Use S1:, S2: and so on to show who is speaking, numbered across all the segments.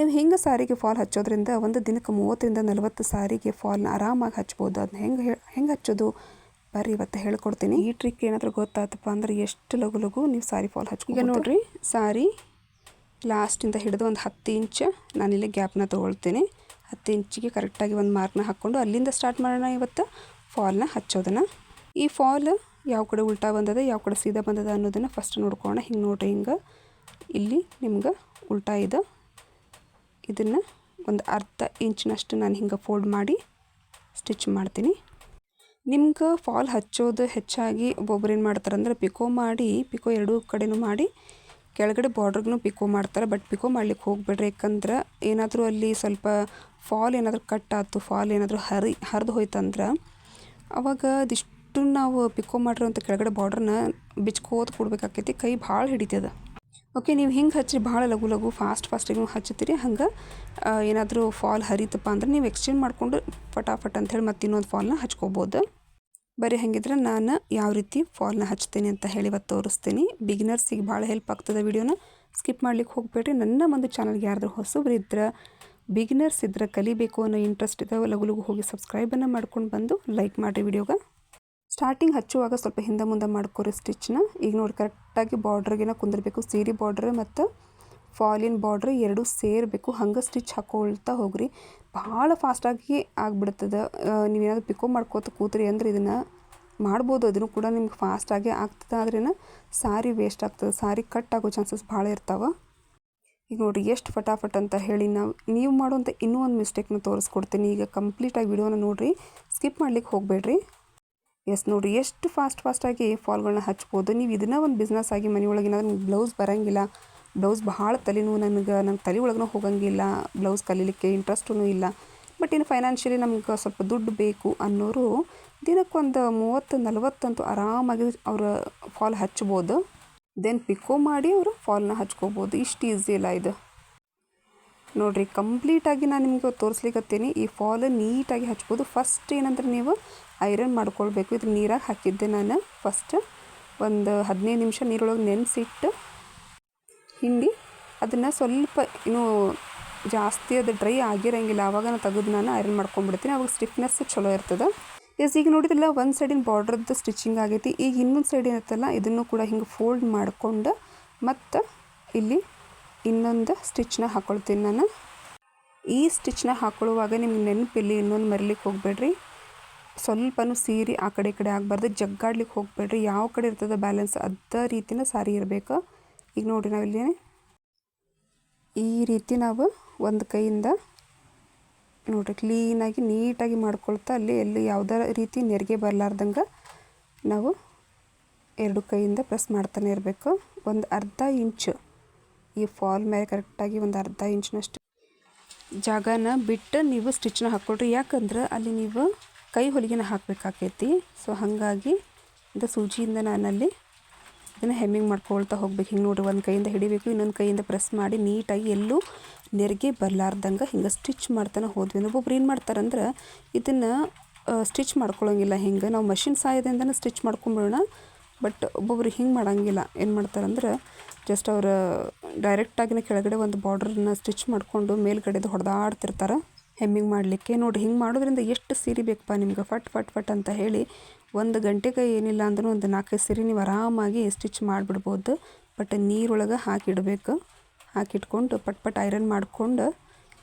S1: ನೀವು ಹೆಂಗೆ ಸಾರಿಗೆ ಫಾಲ್ ಹಚ್ಚೋದ್ರಿಂದ ಒಂದು ದಿನಕ್ಕೆ ಮೂವತ್ತರಿಂದ ನಲವತ್ತು ಸಾರಿಗೆ ಫಾಲ್ನ ಆರಾಮಾಗಿ ಹಚ್ಬೋದು. ಅದನ್ನ ಹೆಂಗೆ ಹೆಂಗೆ ಹಚ್ಚೋದು? ಬರ್ರಿ ಇವತ್ತು ಹೇಳ್ಕೊಡ್ತೀನಿ. ಈ ಟ್ರಿಕ್ ಏನಾದರೂ ಗೊತ್ತಾತಪ್ಪ ಅಂದ್ರೆ ಎಷ್ಟು ಲಘು ಲಘು ನೀವು ಸಾರಿ ಫಾಲ್ ಹಚ್ಚ ಈಗ ನೋಡಿರಿ. ಸಾರಿ ಲಾಸ್ಟಿಂದ ಹಿಡಿದು ಒಂದು ಹತ್ತು ಇಂಚ್ ನಾನಿಲ್ಲಿ ಗ್ಯಾಪ್ನ ತೊಗೊಳ್ತೀನಿ. ಹತ್ತು ಇಂಚಿಗೆ ಕರೆಕ್ಟಾಗಿ ಒಂದು ಮಾರ್ಕ್ನ ಹಾಕ್ಕೊಂಡು ಅಲ್ಲಿಂದ ಸ್ಟಾರ್ಟ್ ಮಾಡೋಣ ಇವತ್ತು ಫಾಲ್ನ ಹಚ್ಚೋದನ್ನು. ಈ ಫಾಲ್ ಯಾವ ಕಡೆ ಉಲ್ಟಾ ಬಂದದ ಯಾವ ಕಡೆ ಸೀದಾ ಬಂದದ ಅನ್ನೋದನ್ನು ಫಸ್ಟ್ ನೋಡ್ಕೊಳ್ಳೋಣ. ಹಿಂಗೆ ನೋಡಿರಿ ಹಿಂಗೆ. ಇಲ್ಲಿ ನಿಮ್ಗೆ ಉಲ್ಟಾ ಇದೆ. ಇದನ್ನು ಒಂದು ಅರ್ಧ ಇಂಚಿನಷ್ಟು ನಾನು ಹಿಂಗೆ ಫೋಲ್ಡ್ ಮಾಡಿ ಸ್ಟಿಚ್ ಮಾಡ್ತೀನಿ. ನಿಮ್ಗೆ ಫಾಲ್ ಹಚ್ಚೋದು ಹೆಚ್ಚಾಗಿ ಒಬ್ಬೊಬ್ರು ಏನು ಮಾಡ್ತಾರೆ ಅಂದ್ರೆ ಪಿಕೋ ಮಾಡಿ, ಪಿಕೋ ಎರಡೂ ಕಡೆನೂ ಮಾಡಿ, ಕೆಳಗಡೆ ಬಾರ್ಡ್ರಿಗೂ ಪಿಕೋ ಮಾಡ್ತಾರೆ. ಬಟ್ ಪಿಕೋ ಮಾಡ್ಲಿಕ್ಕೆ ಹೋಗ್ಬೇಡ್ರಿ. ಯಾಕಂದ್ರೆ ಏನಾದರೂ ಅಲ್ಲಿ ಸ್ವಲ್ಪ ಫಾಲ್ ಏನಾದರೂ ಕಟ್ ಆಯ್ತು, ಫಾಲ್ ಏನಾದರೂ ಹರಿ, ಹರಿದು ಹೋಯ್ತಂದ್ರೆ ಅವಾಗ ಅದಿಷ್ಟು ನಾವು ಪಿಕೋ ಮಾಡಿರೋಂಥ ಕೆಳಗಡೆ ಬಾರ್ಡ್ರನ್ನ ಬಿಚ್ಕೋತ ಕೊಡ್ಬೇಕಾಕೈತಿ. ಕೈ ಭಾಳ ಹಿಡಿತದ. ಓಕೆ ನೀವು ಹಿಂಗೆ ಹಚ್ಚಿ ಭಾಳ ಲಘು ಲಘು ಫಾಸ್ಟ್ ಫಾಸ್ಟಿಗೆ ಹಚ್ಚುತ್ತೀರಿ ಹಂಗೆ ಏನಾದರೂ ಫಾಲ್ ಹರಿತಪ್ಪ ಅಂದ್ರೆ ನೀವು ಎಕ್ಸ್ಚೇಂಜ್ ಮಾಡಿಕೊಂಡು ಫಟಾಫಟ್ ಅಂಥೇಳಿ ಮತ್ತೆ ಇನ್ನೊಂದು ಫಾಲ್ನ ಹಚ್ಕೋಬೋದು. ಬರೀ ಹಾಗಿದ್ರೆ ನಾನು ಯಾವ ರೀತಿ ಫಾಲ್ನ ಹಚ್ತೀನಿ ಅಂತ ಹೇಳಿ ಇವತ್ತು ತೋರಿಸ್ತೀನಿ. ಬಿಗಿನರ್ಸಿಗೆ ಭಾಳ ಹೆಲ್ಪ್ ಆಗ್ತದೆ ವಿಡಿಯೋನ ಸ್ಕಿಪ್ ಮಾಡ್ಲಿಕ್ಕೆ ಹೋಗ್ಬೇಡ್ರಿ. ನನ್ನ ಒಂದು ಚಾನಲ್ಗೆ ಯಾರಾದರೂ ಹೊಸಬ್ರು ಇದ್ರೆ ಬಿಗಿನರ್ಸ್ ಇದ್ರೆ ಕಲಿಬೇಕು ಅನ್ನೋ ಇಂಟ್ರೆಸ್ಟ್ ಇದ್ದಾವೆ ಲಘು ಲಘು ಹೋಗಿ ಸಬ್ಸ್ಕ್ರೈಬನ್ನು ಮಾಡ್ಕೊಂಡು ಬಂದು ಲೈಕ್ ಮಾಡಿರಿ ವಿಡಿಯೋಗೆ ಸ್ಟಾರ್ಟಿಂಗ್ ಹಚ್ಚುವಾಗ ಸ್ವಲ್ಪ ಹಿಂದೆ ಮುಂದೆ ಮಾಡ್ಕೊರಿ ಸ್ಟಿಚ್ನ. ಈಗ ನೋಡಿ, ಕರೆಕ್ಟಾಗಿ ಬಾರ್ಡ್ರಿಗೆನ ಕುಂದಿರಬೇಕು. ಸೀರೆ ಬಾರ್ಡ್ರ್ ಮತ್ತು ಫಾಲಿನ್ ಬಾರ್ಡ್ರ್ ಎರಡೂ ಸೇರಬೇಕು. ಹಂಗೆ ಸ್ಟಿಚ್ ಹಾಕೊಳ್ತಾ ಹೋಗ್ರಿ. ಭಾಳ ಫಾಸ್ಟಾಗಿ ಆಗಿಬಿಡ್ತದೆ. ನೀವೇನಾದ್ರು ಪಿಕೋ ಮಾಡ್ಕೋತ ಕೂತ್ರಿ ಅಂದ್ರೆ ಇದನ್ನು ಮಾಡ್ಬೋದು. ಅದನ್ನು ಕೂಡ ನಿಮ್ಗೆ ಫಾಸ್ಟಾಗಿ ಆಗ್ತದೆ. ಆದ್ರೇನ ಸಾರಿ ವೇಸ್ಟ್ ಆಗ್ತದೆ. ಸಾರಿ ಕಟ್ ಆಗೋ ಚಾನ್ಸಸ್ ಭಾಳ ಇರ್ತಾವೆ. ಈಗ ನೋಡಿರಿ, ಎಷ್ಟು ಫಟಾಫಟ್ ಅಂತ ಹೇಳಿ ನಾವು, ನೀವು ಮಾಡುವಂಥ ಇನ್ನೂ ಒಂದು ಮಿಸ್ಟೇಕ್ನ ತೋರಿಸ್ಕೊಡ್ತೀನಿ. ಈಗ ಕಂಪ್ಲೀಟಾಗಿ ವಿಡಿಯೋನ ನೋಡಿರಿ. ಸ್ಕಿಪ್ ಮಾಡ್ಲಿಕ್ಕೆ ಹೋಗಬೇಡ್ರಿ. ಎಸ್ ನೋಡಿರಿ, ಎಷ್ಟು ಫಾಸ್ಟ್ ಫಾಸ್ಟಾಗಿ ಫಾಲ್ಗಳನ್ನ ಹಚ್ಬೋದು. ನೀವು ಇದನ್ನ ಒಂದು ಬಿಸ್ನೆಸ್ ಆಗಿ ಮನೆಯೊಳಗೆ ನಿಮ್ಗೆ ಬ್ಲೌಸ್ ಬರೋಂಗಿಲ್ಲ. ಬ್ಲೌಸ್ ಭಾಳ ತಲೆನೂ ನನಗೆ ನನ್ನ ತಲೆ ಒಳಗೂ ಹೋಗಂಗಿಲ್ಲ. ಬ್ಲೌಸ್ ಕಲೀಲಿಕ್ಕೆ ಇಂಟ್ರೆಸ್ಟೂ ಇಲ್ಲ. ಬಟ್ ಇನ್ನು ಫೈನಾನ್ಷಿಯಲಿ ನಮ್ಗೆ ಸ್ವಲ್ಪ ದುಡ್ಡು ಬೇಕು ಅನ್ನೋರು ದಿನಕ್ಕೊಂದು ಮೂವತ್ತು, ನಲ್ವತ್ತಂತೂ ಆರಾಮಾಗಿ ಅವರು ಫಾಲ್ ಹಚ್ಬೋದು. ದೆನ್ ಪಿಕೋ ಮಾಡಿ ಅವರು ಫಾಲ್ನ ಹಚ್ಕೋಬೋದು. ಇಷ್ಟು ಈಸಿ ಇಲ್ಲ ಇದು. ನೋಡಿರಿ ಕಂಪ್ಲೀಟಾಗಿ ನಾನು ನಿಮಗೆ ತೋರಿಸ್ಲಿಕ್ಕತ್ತೀನಿ ಈ ಫಾಲ್ ನೀಟಾಗಿ ಹಚ್ಬೋದು. ಫಸ್ಟ್ ಏನಂದ್ರೆ ನೀವು ಐರನ್ ಮಾಡ್ಕೊಳ್ಬೇಕು. ಇದು ನೀರಾಗಿ ಹಾಕಿದ್ದೆ ನಾನು. ಫಸ್ಟ್ ಒಂದು ಹದಿನೈದು ನಿಮಿಷ ನೀರೊಳಗೆ ನೆನೆಸಿಟ್ಟು ಹಿಂಡಿ ಅದನ್ನು ಸ್ವಲ್ಪ ಇನ್ನೂ ಜಾಸ್ತಿ ಅದು ಡ್ರೈ ಆಗಿರೋಂಗಿಲ್ಲ. ಆವಾಗ ನಾನು ತೆಗೆದು ನಾನು ಐರನ್ ಮಾಡ್ಕೊಂಡ್ಬಿಡ್ತೀನಿ ಅವಾಗ ಸ್ಟಿಫ್ನೆಸ್ ಚಲೋ ಇರ್ತದೆ. ಎಸ್ ಈಗ ನೋಡಿದ್ರಲ್ಲ, ಒಂದು ಸೈಡಿನ ಬಾರ್ಡ್ರದ್ದು ಸ್ಟಿಚಿಂಗ್ ಆಗೈತಿ. ಈಗ ಇನ್ನೊಂದು ಸೈಡ್ ಏನಿರ್ತಲ್ಲ ಇದನ್ನು ಕೂಡ ಹಿಂಗೆ ಫೋಲ್ಡ್ ಮಾಡ್ಕೊಂಡು ಮತ್ತು ಇಲ್ಲಿ ಇನ್ನೊಂದು ಸ್ಟಿಚ್ನ ಹಾಕ್ಕೊಳ್ತೀನಿ ನಾನು. ಈ ಸ್ಟಿಚ್ನ ಹಾಕ್ಕೊಳ್ಳುವಾಗ ನಿಮ್ಗೆ ನೆನಪಿಲ್ಲಿ ಇನ್ನೊಂದು ಮರಿಲಿಕ್ಕೆ ಹೋಗಬೇಡ್ರಿ. ಸ್ವಲ್ಪನೂ ಸೀರೆ ಆ ಕಡೆ ಈ ಕಡೆ ಆಗಬಾರ್ದು. ಜಗ್ಗಾಡ್ಲಿಕ್ಕೆ ಹೋಗಬೇಡ್ರಿ. ಯಾವ ಕಡೆ ಇರ್ತದೆ ಬ್ಯಾಲೆನ್ಸ್ ಅದ ರೀತಿನ ಸಾರಿ ಇರಬೇಕು. ಈಗ ನೋಡಿರಿ ಇಲ್ಲಿ ಈ ರೀತಿ ನಾವು ಒಂದು ಕೈಯಿಂದ ನೋಡಿರಿ ಕ್ಲೀನಾಗಿ ನೀಟಾಗಿ ಮಾಡ್ಕೊಳ್ತಾ ಅಲ್ಲಿ ಎಲ್ಲಿ ಯಾವುದೇ ರೀತಿ ನೆರಿಗೆ ಬರಲಾರ್ದಂಗೆ ನಾವು ಎರಡು ಕೈಯಿಂದ ಪ್ರೆಸ್ ಮಾಡ್ತಾನೆ ಇರಬೇಕು. ಒಂದು ಅರ್ಧ ಇಂಚು ಈ ಫಾಲ್ ಮೇಲೆ ಕರೆಕ್ಟಾಗಿ ಒಂದು ಅರ್ಧ ಇಂಚಿನಷ್ಟು ಜಾಗನ ಬಿಟ್ಟು ನೀವು ಸ್ಟಿಚ್ನ ಹಾಕ್ಕೊಡ್ರಿ ಯಾಕಂದ್ರೆ ಅಲ್ಲಿ ನೀವು ಕೈ ಹೊಲಿಗೆನ ಹಾಕಬೇಕಾಕೈತಿ. ಸೊ ಹಾಗಾಗಿ ಇದು ಸೂಜಿಯಿಂದ ನಾನಲ್ಲಿ ಇದನ್ನು ಹೆಮ್ಮಿಂಗ್ ಮಾಡ್ಕೊಳ್ತಾ ಹೋಗ್ಬೇಕು. ಹಿಂಗೆ ನೋಡಿ ಒಂದು ಕೈಯಿಂದ ಹಿಡಿಬೇಕು, ಇನ್ನೊಂದು ಕೈಯಿಂದ ಪ್ರೆಸ್ ಮಾಡಿ ನೀಟಾಗಿ ಎಲ್ಲೂ ನೆರಿಗೆ ಬರಲಾರ್ದಂಗೆ ಹಿಂಗೆ ಸ್ಟಿಚ್ ಮಾಡ್ತಾನೆ ಹೋದ್ವಿ. ಒಬ್ಬೊಬ್ರು ಏನು ಮಾಡ್ತಾರಂದ್ರೆ ಇದನ್ನು ಸ್ಟಿಚ್ ಮಾಡ್ಕೊಳ್ಳೋಂಗಿಲ್ಲ ಹಿಂಗೆ ನಾವು ಮಷಿನ್ ಸಹಾಯದಿಂದನೇ ಸ್ಟಿಚ್ ಮಾಡ್ಕೊಂಬಿಡೋಣ. ಬಟ್ ಒಬ್ಬೊಬ್ರು ಹಿಂಗೆ ಮಾಡೋಂಗಿಲ್ಲ. ಏನು ಮಾಡ್ತಾರಂದ್ರೆ ಜಸ್ಟ್ ಅವ್ರ ಡೈರೆಕ್ಟಾಗಿನ ಕೆಳಗಡೆ ಒಂದು ಬಾರ್ಡ್ರನ್ನ ಸ್ಟಿಚ್ ಮಾಡಿಕೊಂಡು ಮೇಲ್ಗಡೆದು ಹೊಡೆದಾಡ್ತಿರ್ತಾರೆ. ಹೆಮ್ಮಿಂಗ್ ಮಾಡಲಿಕ್ಕೆ. ನೋಡಿ ಹಿಂಗೆ ಮಾಡೋದ್ರಿಂದ ಎಷ್ಟು ಸೀರೆ ಬೇಕಪ್ಪ ನಿಮ್ಗೆ? ಫಟ್ ಫಟ್ ಫಟ್ ಅಂತ ಹೇಳಿ ಒಂದು ಗಂಟೆಗೆ ಏನಿಲ್ಲ ಅಂದ್ರೂ ಒಂದು ನಾಲ್ಕೈದು ಸೀರೆ ನೀವು ಆರಾಮಾಗಿ ಸ್ಟಿಚ್ ಮಾಡಿಬಿಡ್ಬೋದು. ಬಟ್ ನೀರೊಳಗೆ ಹಾಕಿಡಬೇಕು. ಹಾಕಿಟ್ಕೊಂಡು ಪಟ್ ಪಟ್ ಐರನ್ ಮಾಡ್ಕೊಂಡು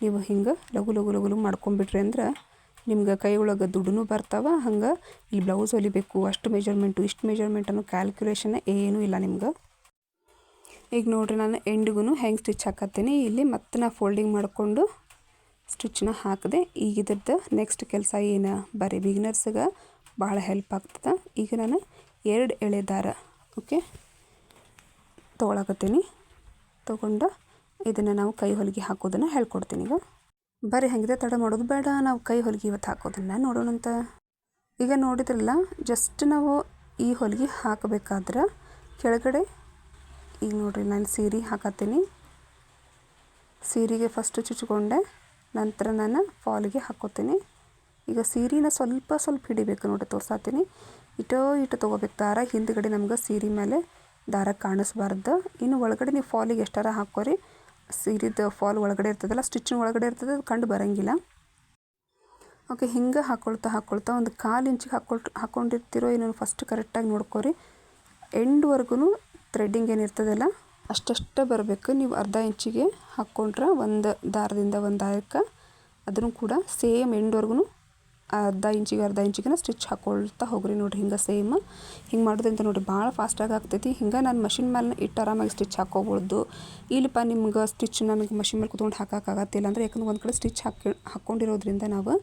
S1: ನೀವು ಹಿಂಗೆ ಲಘು ಲಘು ಲಘು ಮಾಡ್ಕೊಂಬಿಟ್ರಿ ಅಂದ್ರೆ ನಿಮ್ಗೆ ಕೈ ಒಳಗೆ ದುಡ್ಡು ಬರ್ತಾವೆ, ಹಂಗೆ ಇಲ್ಲಿ ಬ್ಲೌಸ್ ಹೊಲಿಬೇಕು, ಅಷ್ಟು ಮೆಜರ್ಮೆಂಟು ಇಷ್ಟು ಮೆಜರ್ಮೆಂಟ್ ಅನ್ನೋ ಕ್ಯಾಲ್ಕುಲೇಷನ್ ಏನೂ ಇಲ್ಲ ನಿಮ್ಗೆ. ಈಗ ನೋಡಿರಿ ನಾನು ಎಂಡಿಗೂ ಹೆಂಗೆ ಸ್ಟಿಚ್ ಹಾಕತ್ತೀನಿ. ಇಲ್ಲಿ ಮತ್ತೆ ನಾ ಫೋಲ್ಡಿಂಗ್ ಮಾಡಿಕೊಂಡು ಸ್ಟಿಚ್ನ ಹಾಕಿದೆ, ಈಗ ಇದ್ರದ್ದು ನೆಕ್ಸ್ಟ್ ಕೆಲಸ ಏನು? ಬರೀ ಬಿಗಿನರ್ಸ್ಗೆ ಭಾಳ ಹೆಲ್ಪ್ ಆಗ್ತದೆ. ಈಗ ನಾನು ಎರಡು ಎಳೆ ದಾರ ಓಕೆ ತೊಗೊಳಕತ್ತೀನಿ ತೊಗೊಂಡು ಇದನ್ನು ನಾವು ಕೈ ಹೊಲಿಗೆ ಹಾಕೋದನ್ನು ಹೇಳ್ಕೊಡ್ತೀನಿ ಈಗ. ಬರೀ ಹಾಗಿದೆ ತಡ ಮಾಡೋದು ಬೇಡ, ನಾವು ಕೈ ಹೊಲಿಗೆ ಇವತ್ತು ಹಾಕೋದನ್ನು ನೋಡೋಣಂತ. ಈಗ ನೋಡಿದ್ರಲ್ಲ ಜಸ್ಟ್ ನಾವು ಈ ಹೊಲಿಗೆ ಹಾಕಬೇಕಾದ್ರೆ ಕೆಳಗಡೆ, ಈಗ ನೋಡಿರಿ ನಾನು ಸೀರೆ ಹಾಕತ್ತೀನಿ. ಸೀರೆಗೆ ಫಸ್ಟು ಚುಚ್ಕೊಂಡೆ, ನಂತರ ನಾನು ಫಾಲಿಗೆ ಹಾಕೋತೀನಿ. ಈಗ ಸೀರೆನ ಸ್ವಲ್ಪ ಸ್ವಲ್ಪ ಹಿಡಿಬೇಕು ನೋಡಿ, ತೋರ್ಸಾತೀನಿ. ಇಟೋ ಇಟ್ಟು ತೊಗೋಬೇಕು, ದಾರ ಹಿಂದ್ಗಡೆ ನಮ್ಗೆ ಸೀರೆ ಮೇಲೆ ದಾರ ಕಾಣಿಸ್ಬಾರ್ದು. ಇನ್ನು ಒಳಗಡೆ ನೀವು ಫಾಲಿಗೆ ಎಷ್ಟಾರ ಹಾಕೋರಿ ಸೀರಿದ ಫಾಲ್ ಒಳಗಡೆ ಇರ್ತದಲ್ಲ ಸ್ಟಿಚ್ ಒಳಗಡೆ ಇರ್ತದೆ, ಅದು ಕಂಡು ಬರೋಂಗಿಲ್ಲ. ಓಕೆ, ಹಿಂಗೆ ಹಾಕ್ಕೊಳ್ತಾ ಹಾಕ್ಕೊಳ್ತಾ ಒಂದು ಕಾಲು ಇಂಚಿಗೆ ಹಾಕ್ಕೊಳ್ ಹಾಕ್ಕೊಂಡಿರ್ತಿರೋ ಏನೋ ಫಸ್ಟ್ ಕರೆಕ್ಟಾಗಿ ನೋಡ್ಕೊರಿ. ಎಂಡ್ವರೆಗೂ ಥ್ರೆಡ್ಡಿಂಗ್ ಏನಿರ್ತದಲ್ಲ ಅಷ್ಟಷ್ಟೇ ಬರಬೇಕು. ನೀವು ಅರ್ಧ ಇಂಚಿಗೆ ಹಾಕ್ಕೊಂಡ್ರೆ ಒಂದು ದಾರದಿಂದ ಒಂದು ದಾರಕ್ಕೆ, ಅದನ್ನು ಕೂಡ ಸೇಮ್ ಎಂಡ್ವರೆಗೂ ಅರ್ಧ ಇಂಚಿಗೆ ಅರ್ಧ ಇಂಚಿಗೆ ಸ್ಟಿಚ್ ಹಾಕ್ಕೊಳ್ತಾ ಹೋಗ್ರಿ ನೋಡಿರಿ, ಹಿಂಗೆ ಸೇಮ್ ಹಿಂಗೆ ಮಾಡೋದಂತ ನೋಡಿರಿ ಭಾಳ ಫಾಸ್ಟಾಗಿ ಆಗ್ತೈತಿ. ಹಿಂಗೆ ನಾನು ಮಷಿನ್ ಮೇಲೆ ಇಟ್ಟು ಆರಾಮಾಗಿ ಸ್ಟಿಚ್ ಹಾಕ್ಕೊಬೋದು ಇಲ್ಲಪ್ಪ ನಿಮ್ಗೆ ಸ್ಟಿಚ್ ನನಗೆ ಮಷಿನ್ ಮೇಲೆ ಕುತ್ಕೊಂಡು ಹಾಕೋಕ್ಕಾಗತ್ತಿಲ್ಲ ಅಂದರೆ ಯಾಕಂದ್ರೆ ಒಂದು ಕಡೆ ಸ್ಟಿಚ್ ಹಾಕಿ ಹಾಕ್ಕೊಂಡಿರೋದ್ರಿಂದ ನಾವು,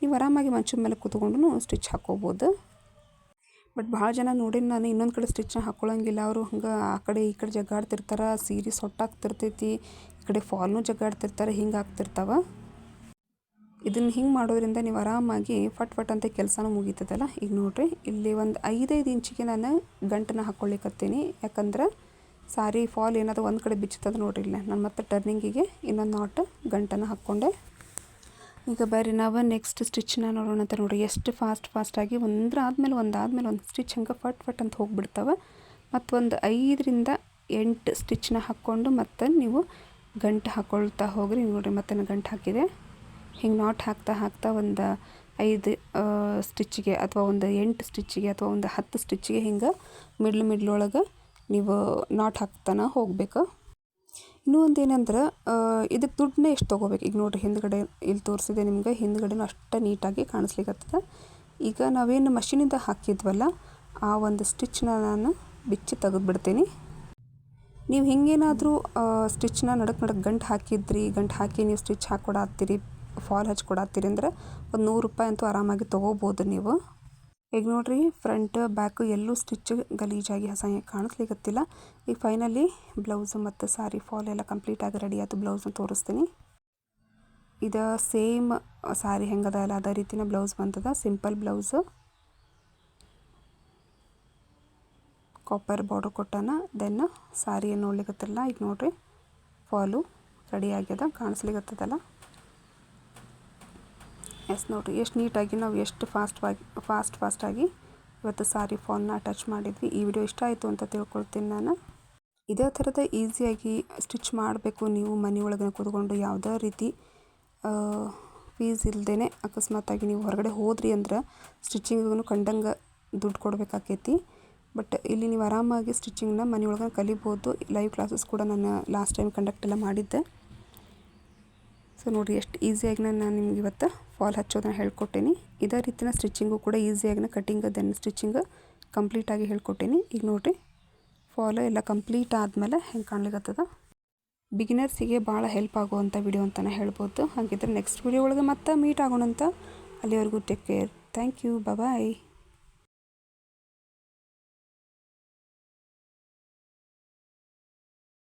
S1: ನೀವು ಆರಾಮಾಗಿ ಮಂಚಿನ ಮೇಲೆ ಕೂತ್ಕೊಂಡು ಸ್ಟಿಚ್ ಹಾಕ್ಕೋಬೋದು ಬಟ್ ಭಾಳ ಜನ ನೋಡಿ ನಾನು ಇನ್ನೊಂದು ಕಡೆ ಸ್ಟಿಚ್ನ ಹಾಕ್ಕೊಳ್ಳೋಂಗಿಲ್ಲ ಅವರು ಹಂಗೆ ಆ ಕಡೆ ಈ ಕಡೆ ಜಗ್ಗಾಡ್ತಿರ್ತಾರೆ ಸೀರೆ ಸೊಟ್ಟಾಗ್ತಿರ್ತೈತಿ ಈ ಕಡೆ ಫಾಲ್ನು ಜಗ್ಗಾಡ್ತಿರ್ತಾರೆ ಹಿಂಗೆ ಆಗ್ತಿರ್ತಾವೆ. ಇದನ್ನು ಹಿಂಗೆ ಮಾಡೋದ್ರಿಂದ ನೀವು ಆರಾಮಾಗಿ ಫಟ್ ಫಟ್ ಅಂತ ಕೆಲಸನೂ ಮುಗೀತದಲ್ಲ? ಈಗ ನೋಡಿರಿ, ಇಲ್ಲಿ ಒಂದು ಐದೈದು ಇಂಚಿಗೆ ನಾನು ಗಂಟನ್ನು ಹಾಕ್ಕೊಳ್ಳಿಕ್ಕತ್ತೀನಿ ಯಾಕಂದ್ರೆ ಸಾರಿ, ಫಾಲ್ ಏನಾದರೂ ಒಂದು ಕಡೆ ಬಿಚ್ಚುತ್ತದೆ ನೋಡಿರಿ ಇಲ್ಲ. ನಾನು ಮತ್ತೆ ಟರ್ನಿಂಗಿಗೆ ಇನ್ನೊಂದು ನಾಟ್ ಗಂಟನ್ನು ಹಾಕ್ಕೊಂಡೆ. ಈಗ ಬರ್ರಿ, ನಾವು ನೆಕ್ಸ್ಟ್ ಸ್ಟಿಚ್ನ ನೋಡೋಣ ಅಂತ ನೋಡಿರಿ. ಎಷ್ಟು ಫಾಸ್ಟ್ ಫಾಸ್ಟಾಗಿ ಒಂದ್ರ ಆದಮೇಲೆ ಒಂದು ಆದಮೇಲೆ ಒಂದು ಸ್ಟಿಚ್ ಹಂಗೆ ಫಟ್ ಫಟ್ ಅಂತ ಹೋಗಿಬಿಡ್ತವೆ. ಮತ್ತೊಂದು ಐದರಿಂದ ಎಂಟು ಸ್ಟಿಚ್ನ ಹಾಕ್ಕೊಂಡು ಮತ್ತೆ ನೀವು ಗಂಟು ಹಾಕ್ಕೊಳ್ತಾ ಹೋಗ್ರಿ. ನೋಡಿರಿ ಮತ್ತೆ ನಾನು ಗಂಟು ಹಾಕಿದೆ. ಹಿಂಗೆ ನಾಟ್ ಹಾಕ್ತಾ ಹಾಕ್ತಾ ಒಂದು ಐದು ಸ್ಟಿಚ್ಚಿಗೆ ಅಥವಾ ಒಂದು ಎಂಟು ಸ್ಟಿಚ್ಚಿಗೆ ಅಥವಾ ಒಂದು ಹತ್ತು ಸ್ಟಿಚ್ಗೆ ಹಿಂಗೆ ಮಿಡ್ಲ್ ಮಿಡ್ಲೊಳಗೆ ನೀವು ನಾಟ್ ಹಾಕ್ತಾನೆ ಹೋಗ್ಬೇಕು. ಇನ್ನೂ ಒಂದು ಏನಂದ್ರೆ ಇದಕ್ಕೆ ದುಡ್ಡನ್ನ ಎಷ್ಟು ತೊಗೋಬೇಕು? ಈಗ ನೋಡಿರಿ ಹಿಂದ್ಗಡೆ ಇಲ್ಲಿ ತೋರಿಸಿದೆ ನಿಮ್ಗೆ, ಹಿಂದ್ಗಡೆನೂ ಅಷ್ಟು ನೀಟಾಗಿ ಕಾಣಿಸ್ಲಿಕ್ಕತ್ತದ ಈಗ ನಾವೇನು ಮಷಿನಿಂದ ಹಾಕಿದ್ವಲ್ಲ, ಆ ಒಂದು ಸ್ಟಿಚ್ನ ನಾನು ಬಿಚ್ಚಿ ತೆಗೆದುಬಿಡ್ತೀನಿ. ನೀವು ಹಿಂಗೇನಾದರೂ ಸ್ಟಿಚ್ನ ನಡಕ್ಕೆ ನಡಕ್ಕೆ ಗಂಟು ಹಾಕಿದ್ರಿ, ಗಂಟು ಹಾಕಿ ನೀವು ಸ್ಟಿಚ್ ಹಾಕ್ಕೊಡತ್ತೀರಿ ಫಾಲ್ ಹಚ್ಕೊಡತ್ತೀರಿ ಅಂದರೆ ಒಂದು ನೂರು ರೂಪಾಯಿ ಅಂತೂ ಆರಾಮಾಗಿ ತೊಗೋಬೋದು ನೀವು. ಈಗ ನೋಡಿರಿ ಫ್ರಂಟ್ ಬ್ಯಾಕು ಎಲ್ಲೂ ಸ್ಟಿಚ್ ಗಲೀಜಾಗಿ ಹಸ ಕಾಣಿಸ್ಲಿಕ್ಕತ್ತಿಲ್ಲ ಈಗ ಫೈನಲಿ ಬ್ಲೌಸು ಮತ್ತು ಸಾರಿ ಫಾಲ್ ಎಲ್ಲ ಕಂಪ್ಲೀಟಾಗಿ ರೆಡಿ ಆಯ್ತು ಬ್ಲೌಸ್ನ ತೋರಿಸ್ತೀನಿ. ಇದು ಸೇಮ್ ಸಾರಿ ಹೆಂಗದ ಅಲ್ಲ ಅದೇ ರೀತಿನ ಬ್ಲೌಸ್ ಬಂತದ ಸಿಂಪಲ್ ಬ್ಲೌಸು ಕಾಪರ್ ಬಾರ್ಡರ್ ಕೊಟ್ಟಾನ ದೆನ್ ಸಾರಿ ಏನು ನೋಡ್ಲಿಕ್ಕತ್ತಿಲ್ಲ ಈಗ ನೋಡಿರಿ ಫಾಲು ರೆಡಿ ಆಗ್ಯದ ಕಾಣಿಸ್ಲಿಕ್ಕತ್ತದಲ್ಲ ಎಸ್ ನೋಡಿರಿ, ಎಷ್ಟು ನೀಟಾಗಿ, ನಾವು ಎಷ್ಟು ಫಾಸ್ಟ್ವಾಗಿ ಫಾಸ್ಟ್ ಫಾಸ್ಟಾಗಿ ಇವತ್ತು ಸಾರಿ ಫೋನ್ನ ಟಚ್ ಮಾಡಿದ್ವಿ. ಈ ವಿಡಿಯೋ ಇಷ್ಟ ಆಯಿತು ಅಂತ ತಿಳ್ಕೊಳ್ತೀನಿ ನಾನು. ಇದೇ ಥರದ ಈಸಿಯಾಗಿ ಸ್ಟಿಚ್ ಮಾಡಬೇಕು ನೀವು ಮನೆಯೊಳಗೆ ಕೂತ್ಕೊಂಡು ಯಾವುದೇ ರೀತಿ ಫೀಸ್ ಇಲ್ಲದೇ ಅಕಸ್ಮಾತಾಗಿ ನೀವು ಹೊರಗಡೆ ಹೋದ್ರಿ ಅಂದ್ರೆ ಸ್ಟಿಚಿಂಗಿಗೂ ಕಂಡಂಗೆ ದುಡ್ಡು ಕೊಡಬೇಕಾಕೈತಿ. ಬಟ್ ಇಲ್ಲಿ ನೀವು ಆರಾಮಾಗಿ ಸ್ಟಿಚಿಂಗ್ನ ಮನೆಯೊಳಗೆ ಕಲಿಬೋದು. ಲೈವ್ ಕ್ಲಾಸಸ್ ಕೂಡ ನಾನು ಲಾಸ್ಟ್ ಟೈಮ್ ಕಂಡಕ್ಟ್ ಎಲ್ಲ ಮಾಡಿದ್ದೆ. ಸೊ ನೋಡಿರಿ, ಎಷ್ಟು ಈಸಿಯಾಗಿ ನಾನು ನಿಮ್ಗೆ ಇವತ್ತು ಫಾಲ್ ಹಚ್ಚೋದನ್ನ ಹೇಳ್ಕೊಟ್ಟೇನಿ. ಇದೇ ರೀತಿನ ಸ್ಟಿಚಿಂಗು ಕೂಡ ಈಸಿಯಾಗಿನ ಕಟ್ಟಿಂಗ್ ದೆನ್ ಸ್ಟಿಚಿಂಗ್ ಕಂಪ್ಲೀಟಾಗಿ ಹೇಳ್ಕೊಟ್ಟೇನಿ. ಈಗ ನೋಡಿರಿ, ಫಾಲು ಎಲ್ಲ ಕಂಪ್ಲೀಟ್ ಆದಮೇಲೆ ಹೆಂಗೆ ಕಾಣ್ಲಿಕ್ಕತ್ತದ ಬಿಗಿನರ್ಸಿಗೆ ಭಾಳ ಹೆಲ್ಪ್ ಆಗುವಂಥ ವಿಡಿಯೋ ಅಂತಲೇ ಹೇಳ್ಬೋದು. ಹಾಗಿದ್ರೆ ನೆಕ್ಸ್ಟ್ ವಿಡಿಯೋ ಒಳಗೆ ಮತ್ತೆ ಮೀಟ್ ಆಗೋಣಂತ ಅಲ್ಲಿವರೆಗೂ take care thank you bye